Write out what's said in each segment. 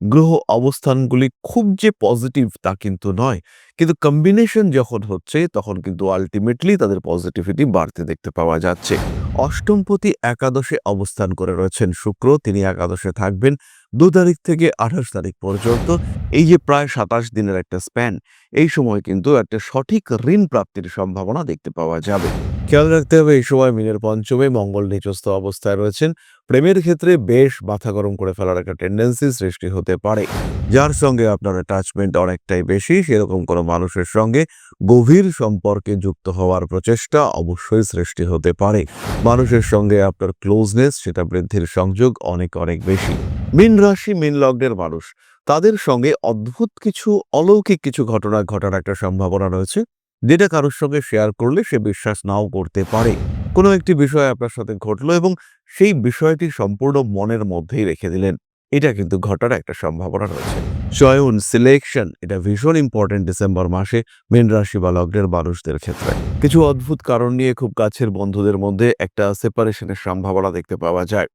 গ্রহ অবস্থানগুলি খুব যে পজিটিভ তা কিন্তু নয়। কিন্তু কম্বিনেশন যখন হচ্ছে, তখন কিন্তু আলটিমেটলি তাদের পজিটিভিটি বাড়তে দেখতে পাওয়া যাচ্ছে। অষ্টমপতি একাদশে অবস্থান করে রয়েছেন শুক্র। তিনি একাদশে থাকবেন দু তারিখ থেকে আঠাশ তারিখ পর্যন্ত। এই যে প্রায় সাতাশ দিনের একটা স্প্যান এই সময় কিন্তু একটা সঠিক ঋণ প্রাপ্তির সম্ভাবনা দেখতে পাওয়া যাবে। খেয়াল রাখতে হবে, এই সময় মিনের পঞ্চমে মঙ্গল নিচস্থ অবস্থায় রয়েছেন। প্রেমের ক্ষেত্রে বেশ মাথা গরম করে ফেলার একটা টেন্ডেন্সি সৃষ্টি হতে পারে। যার সঙ্গে আপনার অ্যাটাচমেন্ট অনেকটাই বেশি, সেরকম কোনো মানুষের সঙ্গে গভীর সম্পর্কে যুক্ত হওয়ার প্রচেষ্টা অবশ্যই সৃষ্টি হতে পারে। মানুষের সঙ্গে আপনার ক্লোজনেস সেটা বৃদ্ধির সংযোগ অনেক অনেক বেশি। মীন রাশি, মীন লগ্নের মানুষ, তাদের সঙ্গে অদ্ভুত কিছু অলৌকিক কিছু ঘটনা, ঘটার একটা সম্ভাবনা রয়েছে। যেটা কারোর সঙ্গে শেয়ার করলে সে বিশ্বাস নাও করতে পারে। কোনো একটি বিষয় আপনার সাথে ঘটলো এবং সেই বিষয়টি সম্পূর্ণ মনের মধ্যেই রেখে দিলেন। এটা কিন্তু ঘটার একটা সম্ভাবনা রয়েছে। চয়ন সিলেকশন এটা ভীষণ ইম্পর্টেন্ট ডিসেম্বর মাসে মীন রাশি বা লগ্নের মানুষদের ক্ষেত্রে। কিছু অদ্ভুত কারণ নিয়ে খুব কাছের বন্ধুদের মধ্যে একটা সেপারেশনের সম্ভাবনা দেখতে পাওয়া যায়।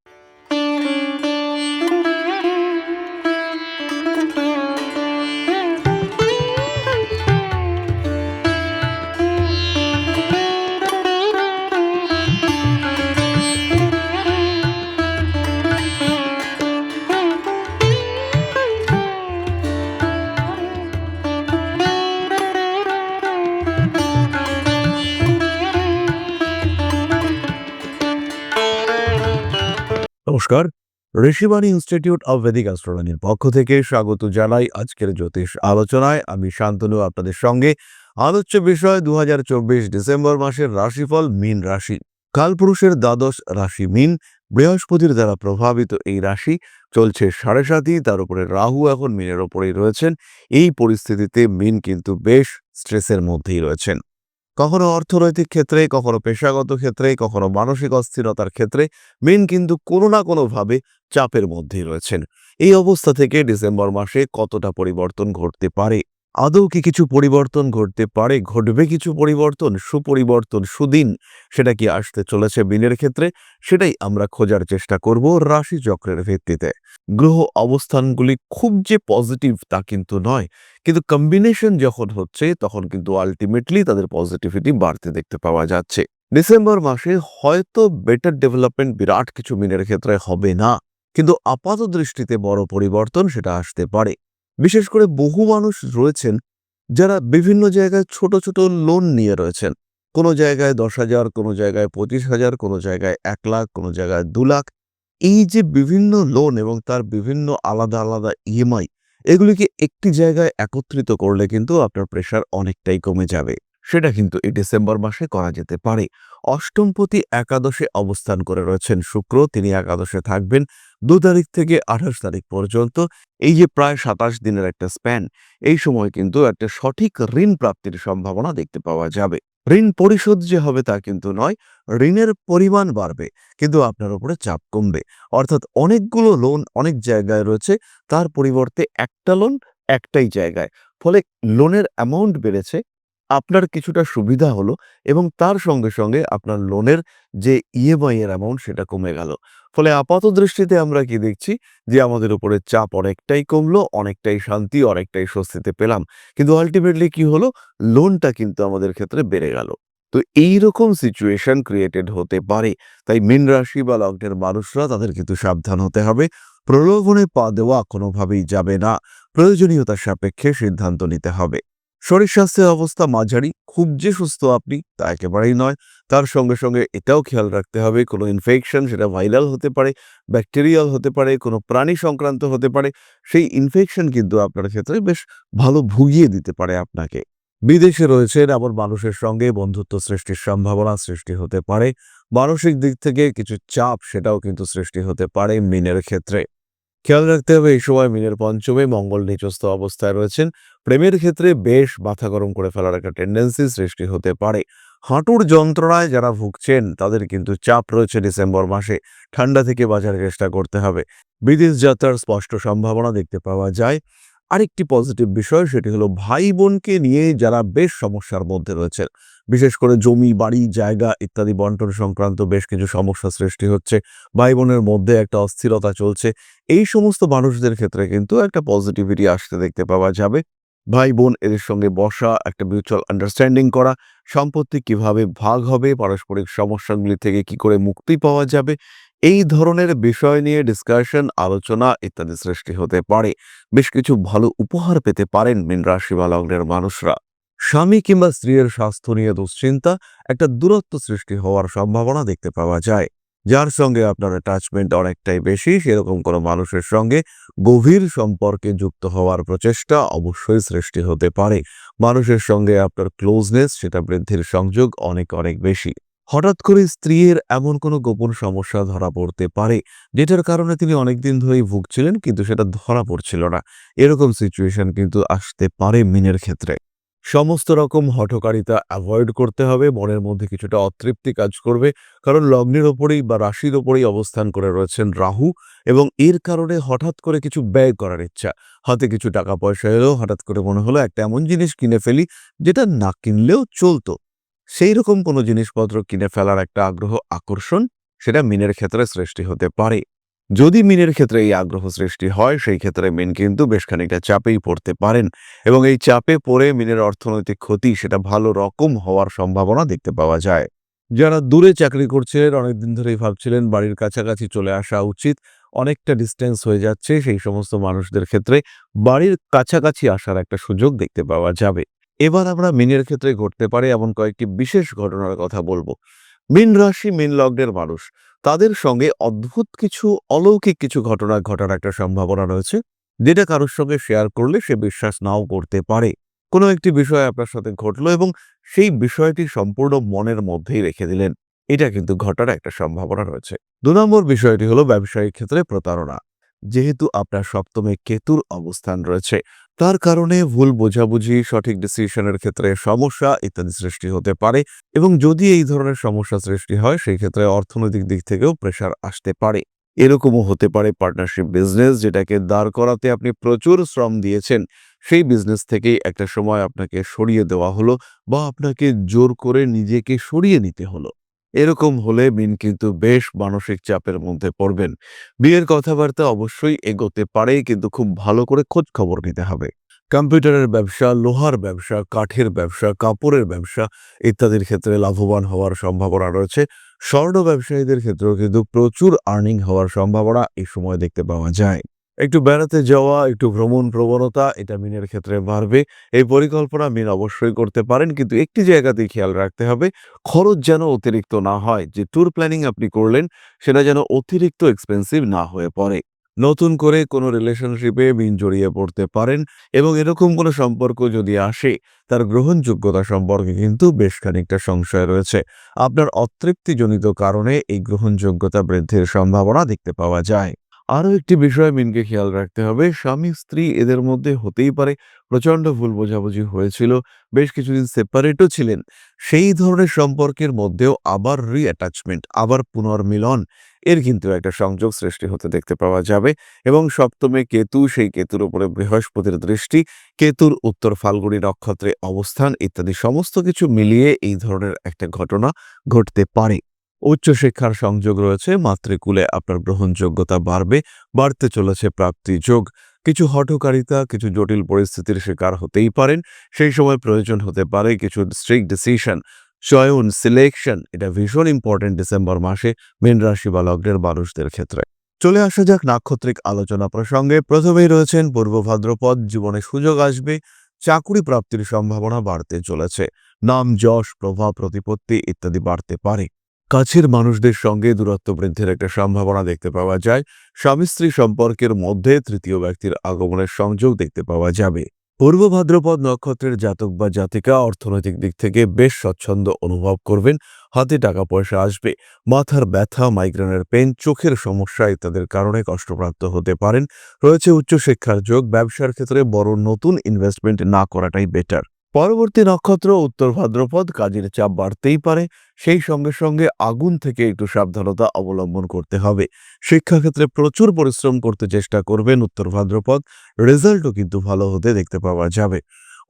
নমস্কার। ঋষিবাণী ইনস্টিটিউট অব ভেদিক অ্যাস্ট্রোলজির পক্ষ থেকে স্বাগত জানাই আজকের জ্যোতিষ আলোচনায়। আমি শান্তনু, আপনাদের সঙ্গে। আলোচ্য বিষয় দু হাজার চব্বিশ ডিসেম্বর মাসের রাশিফল, মীন রাশি। কালপুরুষের দ্বাদশ রাশি মীন, বৃহস্পতির দ্বারা প্রভাবিত এই রাশি চলছে সাড়ে সাতই, তার উপরে রাহু এখন মিনের ওপরেই রয়েছেন। এই পরিস্থিতিতে মিন কিন্তু বেশ স্ট্রেসের মধ্যেই রয়েছেন। কখনো অর্থনৈতিক ক্ষেত্রে, কখনো পেশাগত ক্ষেত্রে, কখনো মানসিক অস্থিরতার ক্ষেত্রে, মেন কিন্তু কোনো না কোনোভাবে চাপের মধ্যেই রয়েছেন। এই অবস্থা থেকে ডিসেম্বর মাসে কতটা পরিবর্তন ঘটতে পারে? আদৌ কি কিছু পরিবর্তন ঘটতে পারে? ঘটবে কিছু পরিবর্তন? সুপরিবর্তন, সুদিন সেটা কি আসতে চলেছে বিনের ক্ষেত্রে? সেটাই আমরা খোঁজার চেষ্টা করব রাশি চক্রের ভিত্তিতে। গ্রহ অবস্থানগুলি খুব যে পজিটিভ তা কিন্তু নয়। কিন্তু কম্বিনেশন যখন হচ্ছে, তখন কিন্তু আলটিমেটলি তাদের পজিটিভিটি বাড়তে দেখতে পাওয়া যাচ্ছে। ডিসেম্বর মাসে হয়তো বেটার ডেভেলপমেন্ট বিরাট কিছু মিনের ক্ষেত্রে হবে না। কিন্তু আপাত দৃষ্টিতে বড় পরিবর্তন সেটা আসতে পারে। বিশেষ করে বহু মানুষ রয়েছেন যারা বিভিন্ন জায়গায় ছোট ছোট লোন নিয়ে রয়েছেন। কোনো জায়গায় দশ হাজার, কোনো জায়গায় পঁচিশ হাজার, কোনো জায়গায় এক লাখ, কোনো জায়গায় দু লাখ। এই যে বিভিন্ন লোন এবং তার বিভিন্ন আলাদা আলাদা ইএমআই এগুলিকে একটি জায়গায় একত্রিত করলে কিন্তু আপনার প্রেশার অনেকটাই কমে যাবে। সেটা কিন্তু এই ডিসেম্বর মাসে করা যেতে পারে। অষ্টমপতি একাদশে অবস্থান করে রয়েছেন শুক্র। তিনি একাদশে থাকবেন দু তারিখ থেকে আঠাশ তারিখ পর্যন্ত। এই যে প্রায় সাতাশ দিনের একটা স্প্যান এই সময় কিন্তু একটা সঠিক ঋণ প্রাপ্তির সম্ভাবনা দেখতে পাওয়া যাবে। ঋণ পরিশোধ যে হবে তা কিন্তু নয়, ঋণের পরিমাণ বাড়বে, কিন্তু আপনার উপরে চাপ কমবে। অর্থাৎ অনেকগুলো লোন অনেক জায়গায় রয়েছে, তার পরিবর্তে একটা লোন একটাই জায়গায়। ফলে লোনের অ্যামাউন্ট বেড়েছে আপনার কিছুটা সুবিধা হলো এবং তার সঙ্গে সঙ্গে আপনার লোনের যে ইএমআই এর অ্যামাউন্ট সেটা কমে গেল। ফলে আপাত দৃষ্টিতে আমরা কি দেখছি যে আমাদের উপরে চাপ অনেকটাই কমলো, অনেকটাই শান্তি, অনেকটাই স্বস্তিতে পেলাম। কিন্তু আলটিমেটলি কি হলো? লোনটা কিন্তু আমাদের ক্ষেত্রে বেড়ে গেল। তো এই রকম সিচুয়েশন ক্রিয়েটেড হতে পারে। তাই মীন রাশি বা লগ্নের মানুষরা তাদের কিন্তু সাবধান হতে হবে। প্রলোভনে পা দেওয়া কোনোভাবেই যাবে না। প্রয়োজনীয়তার সাপেক্ষে সিদ্ধান্ত নিতে হবে। শরীর স্বাস্থ্যের অবস্থা মাঝারি, খুব যে সুস্থ আপনি তা একেবারেই নয়। তার সঙ্গে সঙ্গে এটাও খেয়াল রাখতে হবে, কোনো ইনফেকশন সেটা ভাইরাল হতে পারে ব্যাকটেরিয়াল হতে পারে, কোনো প্রাণী সংক্রান্ত হতে পারে, সেই ইনফেকশন কিন্তু আপনার ক্ষেত্রে বেশ ভালো ভুগিয়ে দিতে পারে আপনাকে। বিদেশে রয়েছেন আবার মানুষের সঙ্গে বন্ধুত্ব সৃষ্টির সম্ভাবনা সৃষ্টি হতে পারে। মানসিক দিক থেকে কিছু চাপ সেটাও কিন্তু সৃষ্টি হতে পারে মিনের ক্ষেত্রে। খেয়াল রাখতে হবে এই সময় মিনের পঞ্চমে মঙ্গল নিচস্থ অবস্থায় রয়েছেন। প্রেমের ক্ষেত্রে বেশ মাথা গরম করে ফেলার একটা টেন্ডেন্সি সৃষ্টি হতে পারে। হাঁটুর যন্ত্রণায় যারা ভুগছেন, তাদের কিন্তু চাপ রয়েছে ডিসেম্বর মাসে। ঠান্ডা থেকে বাঁচার চেষ্টা করতে হবে। বিদেশ যাত্রার স্পষ্ট সম্ভাবনা দেখতে পাওয়া যায়। আরেকটি পজিটিভ বিষয় সেটি হলো ভাই বোনকে নিয়ে যারা বেশ সমস্যার মধ্যে রয়েছেন। বিশেষ করে জমি, বাড়ি, জায়গা ইত্যাদি বন্টন সংক্রান্ত বেশ কিছু সমস্যা সৃষ্টি হচ্ছে। ভাই বোনের মধ্যে একটা অস্থিরতা চলছে। এই সমস্ত মানুষদের ক্ষেত্রে কিন্তু একটা পজিটিভিটি আসতে দেখতে পাওয়া যাবে। ভাই বোন এদের সঙ্গে বসা, একটা মিউচুয়াল আন্ডারস্ট্যান্ডিং করা, সম্পত্তি কীভাবে ভাগ হবে, পারস্পরিক সমস্যাগুলি থেকে কি করে মুক্তি পাওয়া যাবে এই ধরনের বিষয় নিয়ে ডিসকাশন আলোচনা ইত্যাদি সৃষ্টি হতে পারে। বেশ কিছু ভালো উপহার পেতে পারেন মীন রাশি বা লগ্নের মানুষরা। স্বামী কিংবা স্ত্রীর স্বাস্থ্য নিয়ে দুশ্চিন্তা, একটা দূরত্ব সৃষ্টি হওয়ার সম্ভাবনা দেখতে পাওয়া যায়। যার সঙ্গে আপনার অ্যাটাচমেন্ট অনেকটাই বেশি, সেরকম কোনো মানুষের সঙ্গে গভীর সম্পর্কে যুক্ত হওয়ার প্রচেষ্টা অবশ্যই সৃষ্টি হতে পারে। মানুষের সঙ্গে আপনার ক্লোজনেস সেটা বৃদ্ধির সংযোগ অনেক অনেক বেশি। হঠাৎ করে স্ত্রীর এমন কোনো গোপন সমস্যা ধরা পড়তে পারে, যেটার কারণে তিনি অনেকদিন ধরেই ভুগছিলেন, কিন্তু সেটা ধরা পড়ছিল না। এরকম সিচুয়েশন কিন্তু আসতে পারে মিনের ক্ষেত্রে। সমস্ত রকম হঠকারিতা অ্যাভয়েড করতে হবে, মনের মধ্যে কিছুটা অতৃপ্তি কাজ করবে, কারণ লগ্নের ওপরেই বা রাশির ওপরেই অবস্থান করে রয়েছেন রাহু, এবং এর কারণে হঠাৎ করে কিছু ব্যয় করার ইচ্ছা। হাতে কিছু টাকা পয়সা এলো, হঠাৎ করে মনে হলো একটা এমন জিনিস কিনে ফেলি, যেটা না কিনলেও চলতো। সেই রকম কোনো জিনিসপত্র কিনে ফেলার একটা আগ্রহ, আকর্ষণ সেটা মিনের ক্ষেত্রে সৃষ্টি হতে পারে। যদি মিনের ক্ষেত্রে এই আগ্রহ সৃষ্টি হয়, সেই ক্ষেত্রে মিন কিন্তু বেশ খানিকটা চাপেই পড়তে পারেন এবং এই চাপে পড়ে মিনের অর্থনৈতিক ক্ষতি সেটা ভালো রকম হওয়ার সম্ভাবনা দেখতে পাওয়া যায়। যারা দূরে চাকরি করছিলেন অনেকদিন ধরেই ভাবছিলেন বাড়ির কাছাকাছি চলে আসা উচিত, অনেকটা ডিস্টেন্স হয়ে যাচ্ছে, সেই সমস্ত মানুষদের ক্ষেত্রে বাড়ির কাছাকাছি আসার একটা সুযোগ দেখতে পাওয়া যাবে। এবার আমরা মিনের ক্ষেত্রে ঘটতে পারে এমন কয়েকটি বিশেষ ঘটনার কথা বলব। মিন রাশি মিন লগ্নের মানুষ, তাদের সঙ্গে অদ্ভুত কিছু অলৌকিক কিছু ঘটনা ঘটার একটা সম্ভাবনা রয়েছে, যেটা কারোর সঙ্গে শেয়ার করলে সে বিশ্বাস নাও করতে পারে। কোনো একটি বিষয় আপনার সাথে ঘটলো এবং সেই বিষয়টি সম্পূর্ণ মনের মধ্যেই রেখে দিলেন। এটা কিন্তু ঘটার একটা সম্ভাবনা রয়েছে। দু নম্বর বিষয়টি হলো ব্যবসায়িক ক্ষেত্রে প্রতারণা। যেহেতু আপনার সপ্তমে কেতুর অবস্থান রয়েছে। তার কারণে ভুল বোঝাবুঝি, সঠিক ডিসিশনের ক্ষেত্রে সমস্যা ইত্যাদি সৃষ্টি হতে পারে এবং যদি এই ধরনের সমস্যা সৃষ্টি হয়, সেই ক্ষেত্রে অর্থনৈতিক দিক থেকেও প্রেশার আসতে পারে। এরকমও হতে পারে পার্টনারশিপ বিজনেস যেটাকে দাঁড় করাতে আপনি প্রচুর শ্রম দিয়েছেন। সেই বিজনেস থেকেই একটা সময় আপনাকে সরিয়ে দেওয়া হলো বা আপনাকে জোর করে নিজেকে সরিয়ে নিতে হলো। এরকম হলে মিন কিন্তু বেশ মানসিক চাপের মধ্যে পড়বেন। বিয়ের কথাবার্তা অবশ্যই এগোতে পারে কিন্তু খুব ভালো করে খোঁজ খবর নিতে হবে। কম্পিউটারের ব্যবসা, লোহার ব্যবসা, কাঠের ব্যবসা, কাপড়ের ব্যবসা ইত্যাদির ক্ষেত্রে লাভবান হওয়ার সম্ভাবনা রয়েছে। স্বর্ণ ব্যবসায়ীদের ক্ষেত্রেও কিন্তু প্রচুর আর্নিং হওয়ার সম্ভাবনা এই সময় দেখতে পাওয়া যায়। একটু বেড়াতে যাওয়া, একটু ভ্রমণ প্রবণতা, এটা মিনের ক্ষেত্রে বাড়বে। এই পরিকল্পনা মিন অবশ্যই করতে পারেন, কিন্তু একটি জায়গাতেই খেয়াল রাখতে হবে, খরচ যেন অতিরিক্ত না হয়। যে ট্যুর প্ল্যানিং আপনি করলেন, সেটা যেন অতিরিক্ত এক্সপেন্সিভ না হয়ে পড়ে। নতুন করে কোনো রিলেশনশিপে মিন জড়িয়ে পড়তে পারেন এবং এরকম কোনো সম্পর্ক যদি আসে, তার গ্রহণযোগ্যতা সম্পর্কে কিন্তু বেশ খানিকটা সংশয় রয়েছে। আপনার অতৃপ্তিজনিত কারণে এই গ্রহণযোগ্যতা বৃদ্ধির সম্ভাবনা দেখতে পাওয়া যায়। আরও একটি বিষয় মিনকে খেয়াল রাখতে হবে। স্বামী, স্ত্রী এদের মধ্যে হতেই পারে প্রচণ্ড ভুল বোঝাবুঝি হয়েছিল। বেশ কিছুদিন সেপারেটও ছিলেন। সেই ধরনের সম্পর্কের মধ্যেও আবার রিঅ্যাটাচমেন্ট আবার পুনর্মিলন, এর কিন্তু একটা সংযোগ সৃষ্টি হতে দেখতে পাওয়া যাবে। এবং সপ্তমে কেতু, সেই কেতুর উপরে বৃহস্পতির দৃষ্টি, কেতুর উত্তর ফাল্গুনী নক্ষত্রে অবস্থান ইত্যাদি সমস্ত কিছু মিলিয়ে এই ধরনের একটা ঘটনা ঘটতে পারে। উচ্চশিক্ষার সংযোগ রয়েছে, মাতৃকুলে আপনার গ্রহণযোগ্যতা বাড়বে, বাড়তে চলেছে প্রাপ্তি যোগ কিছু হঠকারিতা, কিছু জটিল পরিস্থিতির শিকার হতেই পারেন, সেই সময় প্রয়োজন হতে পারে কিছু স্ট্রিক্ট ডিসিশন চয়ন সিলেকশন এটা ভীষণ ইম্পর্টেন্ট ডিসেম্বর মাসে মীন রাশি বা লগ্নের মানুষদের ক্ষেত্রে। চলে আসা যাক নাক্ষত্রিক আলোচনা প্রসঙ্গে, প্রথমেই রয়েছেন পূর্ব ভাদ্রপদ, জীবনে সুযোগ আসবে, চাকুরি প্রাপ্তির সম্ভাবনা বাড়তে চলেছে, নাম, যশ, প্রভাব, প্রতিপত্তি ইত্যাদি বাড়তে পারে। কাছের মানুষদের সঙ্গে দূরত্ব বৃদ্ধির একটা সম্ভাবনা দেখতে পাওয়া যায়। স্বামী স্ত্রী সম্পর্কের মধ্যে তৃতীয় ব্যক্তির আগমনের সংযোগ দেখতে পাওয়া যাবে। পূর্ব ভাদ্রপদ নক্ষত্রের জাতক বা জাতিকা অর্থনৈতিক দিক থেকে বেশ স্বচ্ছন্দ অনুভব করবেন। হাতে টাকা পয়সা আসবে। মাথার ব্যথা মাইগ্রেনের পেন চোখের সমস্যা ইত্যাদির কারণে কষ্টপ্রাপ্ত হতে পারেন। রয়েছে উচ্চশিক্ষার যোগ। ব্যবসার ক্ষেত্রে বড় নতুন ইনভেস্টমেন্ট না করাটাই বেটার পরবর্তী নক্ষত্র উত্তর ভাদ্রপদ, কাজের চাপ বাড়তেই পারে। সেই সঙ্গে সঙ্গে আগুন থেকে একটু সাবধানতা অবলম্বন করতে হবে। শিক্ষাক্ষেত্রে প্রচুর পরিশ্রম করতে চেষ্টা করবেন উত্তর ভাদ্রপদ। রেজাল্টও কিন্তু ভালো হতে দেখতে পাওয়া যাবে।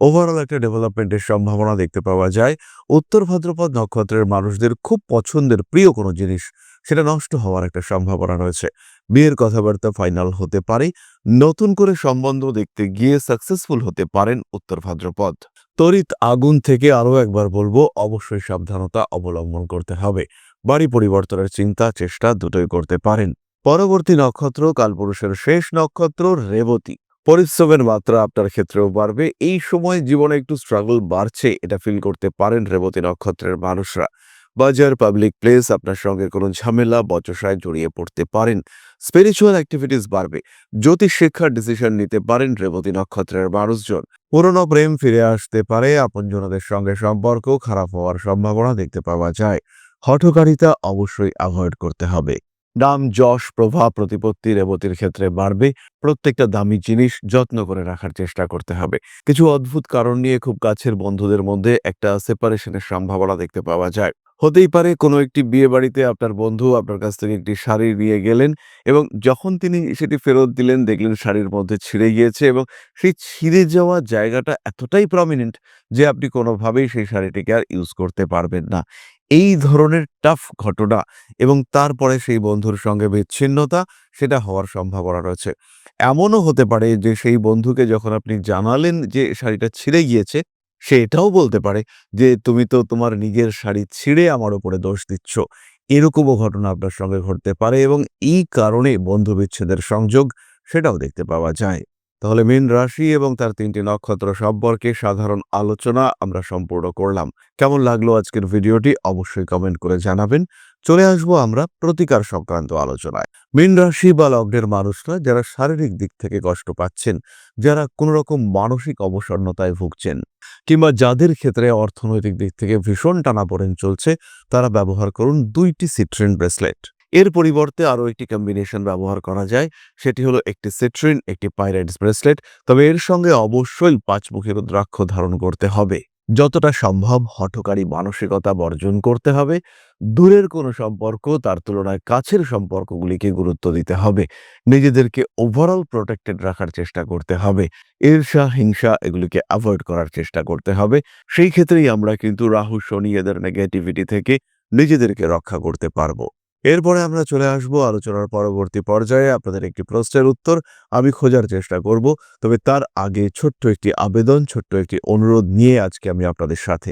ওভারঅল একটা ডেভেলপমেন্টের সম্ভাবনা দেখতে পাওয়া যায়। উত্তর ভাদ্রপদ নক্ষত্রের মানুষদের খুব পছন্দের প্রিয় কোনো জিনিস, সেটা নষ্ট হওয়ার একটা সম্ভাবনা রয়েছে। বিয়ের কথাবার্তা ফাইনাল হতে পারে, নতুন করে সম্বন্ধ দেখতে গিয়ে সাকসেসফুল হতে পারেন উত্তর ভাদ্রপদ। তড়িৎ আগুন থেকে আরও একবার বলব, অবশ্যই সাবধানতা অবলম্বন করতে হবে। বাড়ি পরিবর্তনের চিন্তা, চেষ্টা দুটোই করতে পারেন। পরবর্তী নক্ষত্র, কালপুরুষের শেষ নক্ষত্র, রেবতী। পরিশ্রমের মাত্রা আপনার ক্ষেত্রেও বাড়বে। এই সময় জীবনে একটু স্ট্রাগল বাড়ছে, এটা ফিল করতে পারেন রেবতী নক্ষত্রের মানুষরা। বাজার পাবলিক প্লেস আপনার সঙ্গে কোনো ঝামেলা, বচসায় জড়িয়ে পড়তে পারেন। স্পিরিচুয়াল অ্যাক্টিভিটিস বাড়বে। জ্যোতিষ শিক্ষার ডিসিশন নিতে পারেন রেবতী নক্ষত্রের মানুষজন। পুরনো প্রেম ফিরে আসতে পারে, আপনজনদের সঙ্গে সম্পর্ক খারাপ হওয়ার সম্ভাবনা দেখতে পাওয়া যায়। হঠকারিতা অবশ্যই অ্যাভয়েড করতে হবে। নাম, যশ, প্রভাব, প্রতিপত্তি রেবতীর ক্ষেত্রে বাড়বে। প্রত্যেকটা দামি জিনিস যত্ন করে রাখার চেষ্টা করতে হবে। কিছু অদ্ভুত কারণ নিয়ে খুব কাছের বন্ধুদের মধ্যে একটা সেপারেশনের সম্ভাবনা দেখতে পাওয়া যায়। হতেই পারে কোনো একটি বিয়ে বাড়িতে আপনার বন্ধু আপনার কাছ থেকে একটি শাড়ি নিয়ে গেলেন এবং যখন তিনি সেটি ফেরত দিলেন দেখলেন শাড়ির মধ্যে ছিঁড়ে গিয়েছে এবং সেই ছিঁড়ে যাওয়া জায়গাটা এতটাই প্রমিনেন্ট যে আপনি কোনোভাবেই সেই শাড়িটিকে আর ইউজ করতে পারবেন না। এই ধরনের টাফ ঘটনা এবং তারপরে সেই বন্ধুর সঙ্গে বিচ্ছিন্নতা সেটা হওয়ার সম্ভাবনা রয়েছে। এমনও হতে পারে যে সেই বন্ধুকে যখন আপনি জানালেন যে শাড়িটা ছিঁড়ে গিয়েছে সে এটাও বলতে পারে যে, তুমি তো তোমার নিজের শাড়ি ছিঁড়ে আমার উপরে দোষ দিচ্ছ। এরকমও ঘটনা আপনার সঙ্গে ঘটতে পারে এবং এই কারণে বন্ধু বিচ্ছেদের সংযোগ সেটাও দেখতে পাওয়া যায়। তাহলে মীন রাশি এবং তার তিনটি নক্ষত্র সম্পর্কে সাধারণ আলোচনা আমরা সম্পূর্ণ করলাম। কেমন লাগল আজকের ভিডিওটি অবশ্যই কমেন্ট করে জানাবেন। চলে আসব আমরা প্রতিকার সংক্রান্ত আলোচনায়। মীন রাশি বা লগ্নের মানুষরা যারা শারীরিক দিক থেকে কষ্ট পাচ্ছেন, যারা কোনো রকম মানসিক অবসন্নতায় ভুগছেন কিংবা যাদের ক্ষেত্রে অর্থনৈতিক দিক থেকে ভীষণ টানাপোড়েন চলছে, তারা ব্যবহার করুন দুইটি সিট্রিন ব্রেসলেট এর পরিবর্তে আরও একটি কম্বিনেশন ব্যবহার করা যায়, সেটি হলো একটি সিট্রিন একটি পাইরাইটস ব্রেসলেট তবে এর সঙ্গে অবশ্যই পাঁচমুখী রুদ্রাক্ষ ধারণ করতে হবে। যতটা সম্ভব হঠকারী মানসিকতা বর্জন করতে হবে। দূরের কোনো সম্পর্ক, তার তুলনায় কাছের সম্পর্কগুলিকে গুরুত্ব দিতে হবে। নিজেদেরকে ওভারঅল প্রোটেক্টেড রাখার চেষ্টা করতে হবে। ঈর্ষা, হিংসা এগুলিকে অ্যাভয়েড করার চেষ্টা করতে হবে। সেই ক্ষেত্রেই আমরা কিন্তু রাহু, শনি এদের নেগেটিভিটি থেকে নিজেদেরকে রক্ষা করতে পারব। এরপরে আমরা চলে আসব আলোচনার পরবর্তী পর্যায়ে আপনাদের একটি প্রশ্নের উত্তর। আমি খোঁজার চেষ্টা করব, তবে তার আগে ছোট্ট একটি আবেদন, ছোট্ট একটি অনুরোধ নিয়ে আজকে আমি আপনাদের সাথে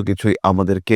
কিছুই আমাদেরকে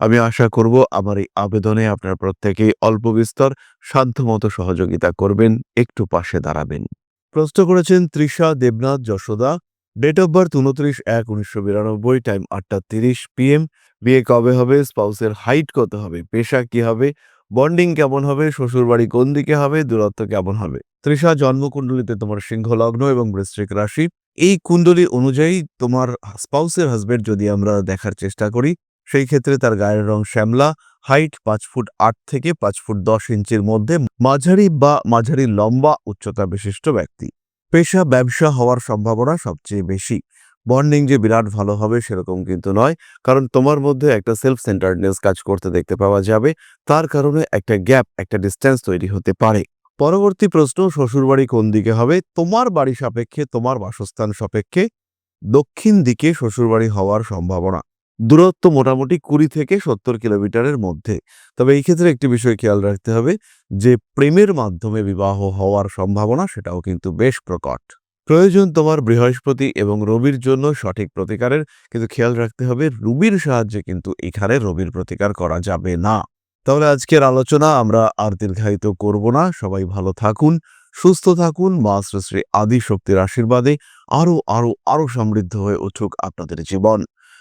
আমি আশা করব আমার এই আবেদনে আপনার প্রত্যেকেই অল্প বিস্তর সাধ্যমতো সহযোগিতা করবেন, একটু পাশে দাঁড়াবেন। প্রশ্ন করেছেন Trisha Debnath Jashoda date of birth উনত্রিশ এক উনিশশো বিরানব্বই টাইম আটটা তিরিশ পিএম বিয়ে কবে হবে, স্পাউসের হাইট কত হবে, পেশা কি হবে বন্ডিং কেমন হবে, শ্বশুরবাড়ি কোন দিকে হবে, দূরত্ব কেমন হবে? তৃষা, জন্মকুণ্ডলিতে তোমার সিংহ লগ্ন এবং বৃশ্চিক রাশি। এই কুণ্ডলী অনুযায়ী তোমার স্পাউসের হাজবেন্ড যদি আমরা দেখার চেষ্টা করি সেই ক্ষেত্রে তার গায়ের রং শ্যামলা হাইট পাঁচ ফুট আট থেকে পাঁচ ফুট দশ ইঞ্চির মধ্যে, মাঝারি বা মাঝারি লম্বা উচ্চতা বিশিষ্ট ব্যক্তি। পেশা, ব্যবসা হওয়ার সম্ভাবনা সবচেয়ে বেশি। বন্ডিং যে বিরাট ভালো হবে সেরকম কিন্তু নয়, কারণ তোমার মধ্যে একটা সেলফ সেন্টারনেস কাজ করতে দেখতে পাওয়া যাবে, তার কারণে একটা গ্যাপ একটা ডিস্টেন্স তৈরি হতে পারে। পরবর্তী প্রশ্ন, শ্বশুরবাড়ি কোন দিকে হবে? তোমার বাড়ি সাপেক্ষে, তোমার বাসস্থান সাপেক্ষে দক্ষিণ দিকে শ্বশুরবাড়ি হওয়ার সম্ভাবনা। দূরত্ব মোটামুটি কুড়ি থেকে সত্তর কিলোমিটারের মধ্যে। তবে এই ক্ষেত্রে একটি বিষয় খেয়াল রাখতে হবে, যে প্রেমের মাধ্যমে বিবাহ হওয়ার সম্ভাবনা সেটাও কিন্তু বেশ প্রকট। প্রয়োজন তোমার বৃহস্পতি এবং রবির জন্য সঠিক প্রতিকারের, কিন্তু খেয়াল রাখতে হবে রুবির সাহায্যে কিন্তু এখানে রবির প্রতিকার করা যাবে না। তাহলে আজকের আলোচনা আমরা আর দীর্ঘায়িত করব না। সবাই ভালো থাকুন, সুস্থ থাকুন, মা শ্রী শ্রী আদি শক্তির আশীর্বাদে আরও আরও আরও সমৃদ্ধ হয়ে উঠুক আপনাদের জীবন।